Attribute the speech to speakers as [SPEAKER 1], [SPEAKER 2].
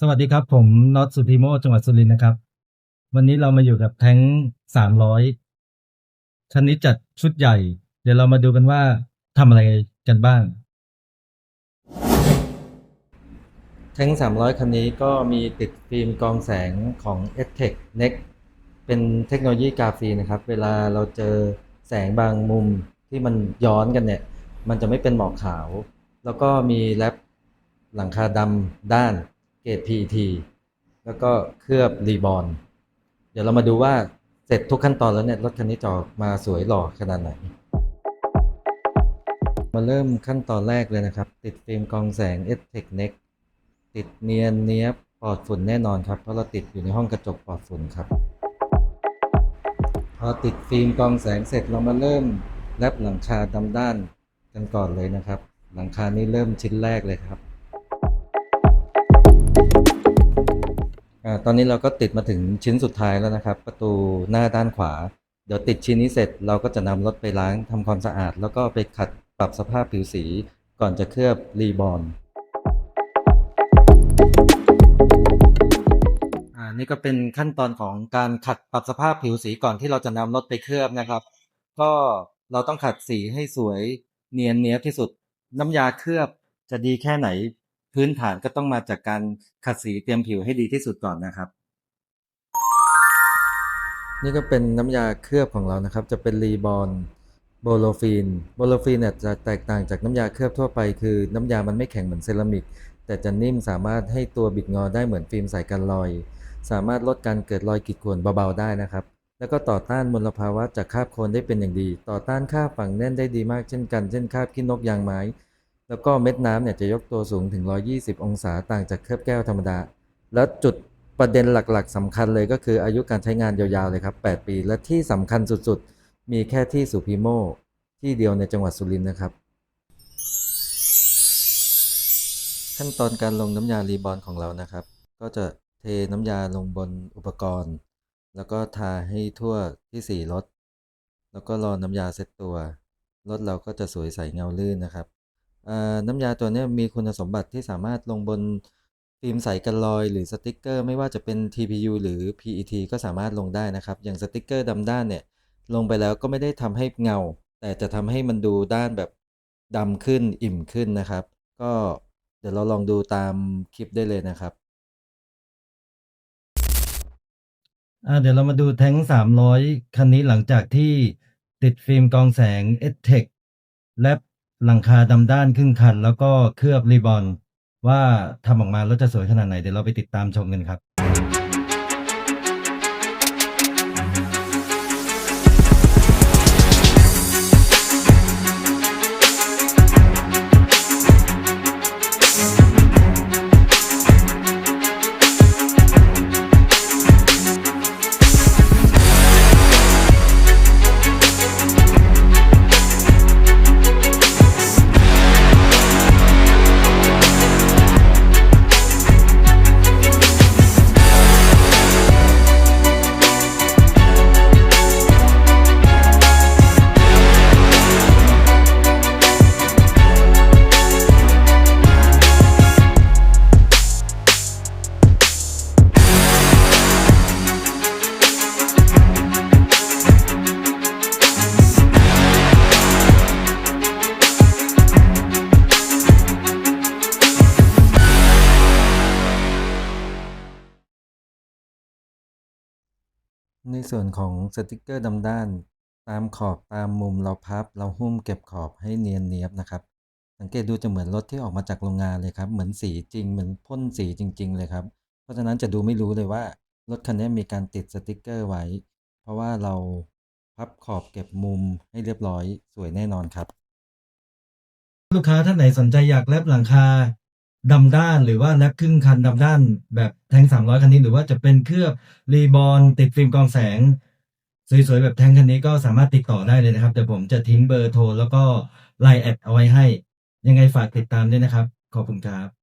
[SPEAKER 1] สวัสดีครับ ผมน็อตสุธีโมจังหวัดสุรินทร์นะครับ วันนี้เรามาอยู่กับแท้งสามร้อยคันนี้จัดชุดใหญ่ เดี๋ยวเรามาดูกันว่าทำอะไรกันบ้าง แท้งสามร้อยคันนี้ก็มีติดฟิล์มกรองแสงของ e t e c Next เป็นเทคโนโลยีกราฟีนะครับ เวลาเราเจอแสงบางมุมที่มันย้อนกันเนี่ย มันจะไม่เป็นหมอกขาว แล้วก็มีแรปหลังคาดำด้าน เกรด PET แล้วก็เคลือบรีบอนเดี๋ยวเรามาดูว่าเสร็จทุกขั้นตอนแล้วเนี่ยรถคันนี้จะออกมาสวยหล่อขนาดไหน มาเริ่มขั้นตอนแรกเลยนะครับ ติดฟิล์มกองแสง e t e c Next ติดเนียนเนียบปลอดฝุ่นแน่นอนครับ เพราะเราติดอยู่ในห้องกระจกปลอดฝุ่นครับ พอติดฟิล์มกองแสงเสร็จเรามาเริ่มแรปหลังคาดำด้านกันก่อนเลยนะครับ หลังคานี้เริ่มชิ้นแรกเลยครับ ตอนนี้เราก็ติดมาถึงชิ้นสุดท้ายแล้วนะครับ ประตูหน้าด้านขวา เดี๋ยวติดชิ้นนี้เสร็จเราก็จะนำรถไปล้างทำความสะอาด แล้วก็ไปขัดปรับสภาพผิวสีก่อนจะเคลือบรีบอนอ่านี่ก็เป็นขั้นตอนของการขัดปรับสภาพผิวสีก่อนที่เราจะนำรถไปเคลือบนะครับ ก็เราต้องขัดสีให้สวยเนียนเนียบที่สุด น้ำยาเคลือบจะดีแค่ไหน พื้นฐานก็ต้องมาจากการขัดสีเตรียมผิวให้ดีที่สุดก่อนนะครับ นี่ก็เป็นน้ำยาเคลือบของเรานะครับ จะเป็นรีบอนโบโลฟีนโบโลฟีนเนี่ยจะแตกต่างจากน้ำยาเคลือบทั่วไป คือน้ำยามันไม่แข็งเหมือนเซรามิก แต่จะนิ่มสามารถให้ตัวบิดงอได้เหมือนฟิล์มใสกันรอย สามารถลดการเกิดรอยขีดข่วนเบาๆได้นะครับแล้วก็ต่อต้านมลภาวะจากคราบโคลนได้เป็นอย่างดี ต่อต้านคราบฝังแน่นได้ดีมากเช่นกัน เช่นคราบขี้นกยางไม้ แล้วก็เม็ดน้ำเนี่ยจะยกตัวสูงถึง 120 องศาต่างจากเคลือบแก้วธรรมดา แล้วจุดประเด็นหลักๆสำคัญเลยก็คืออายุการใช้งานยาวๆเลยครับ 8 ปี และที่สำคัญสุดๆ มีแค่ที่สุพิโมที่เดียวในจังหวัดสุรินทร์นะครับ ขั้นตอนการลงน้ำยารีบอนของเรานะครับ ก็จะเทน้ำยาลงบนอุปกรณ์ แล้วก็ทาให้ทั่วที่สี่รถ แล้วก็รอน้ำยาเซ็ตตัวรถเราก็จะสวยใสเงาลื่นนะครับ น้ำยาตัวนี้มีคุณสมบัติที่สามารถลงบนฟิล์มใสกันรอยหรือสติกเกอร์ไม่ว่าจะเป็น TPU หรือ PET ก็สามารถลงได้นะครับ อย่างสติกเกอร์ดำด้านเนี่ยลงไปแล้วก็ไม่ได้ทำให้เงา แต่จะทำให้มันดูด้านแบบดำขึ้นอิ่มขึ้นนะครับ ก็เดี๋ยวเราลองดูตามคลิปได้เลยนะครับเดี๋ยวเรามาดูแท้งสามร้อยคันนี้หลังจากที่ติดฟิล์มกองแสง e t e c และ หลังคาดำด้านครึ่งคัน แล้วก็เคลือบรีบอน ว่าทำออกมาแล้วจะสวยขนาดไหน เดี๋ยวเราไปติดตามชมกันครับ ในส่วนของสติกเกอร์ดำด้าน ตามขอบตามมุมเราพับ เราหุ้มเก็บขอบให้เนียนเนียบนะครับ สังเกตดูจะเหมือนรถที่ออกมาจากโรงงานเลยครับ เหมือนสีจริงเหมือนพ่นสีจริง ๆ เลยครับ เพราะฉะนั้นจะดูไม่รู้เลยว่ารถคันนี้มีการติดสติกเกอร์ไว้ เพราะว่าเราพับขอบเก็บมุมให้เรียบร้อยสวยแน่นอนครับ ลูกค้าท่านไหนสนใจอยากแลบหลังคา ดำด้านหรือว่าแลปครึ่งคันดำด้านแบบแทงสามร้อยคันนี้ หรือว่าจะเป็นเคลือบรีบอลติดฟิล์มกองแสง สวยๆ แบบแทงคันนี้ก็สามารถติดต่อได้เลยนะครับเดี๋ยวผมจะทิ้งเบอร์โทรแล้วก็ไลน์แอดเอาไว้ให้ ยังไงฝากติดตามด้วยนะครับ ขอบคุณครับ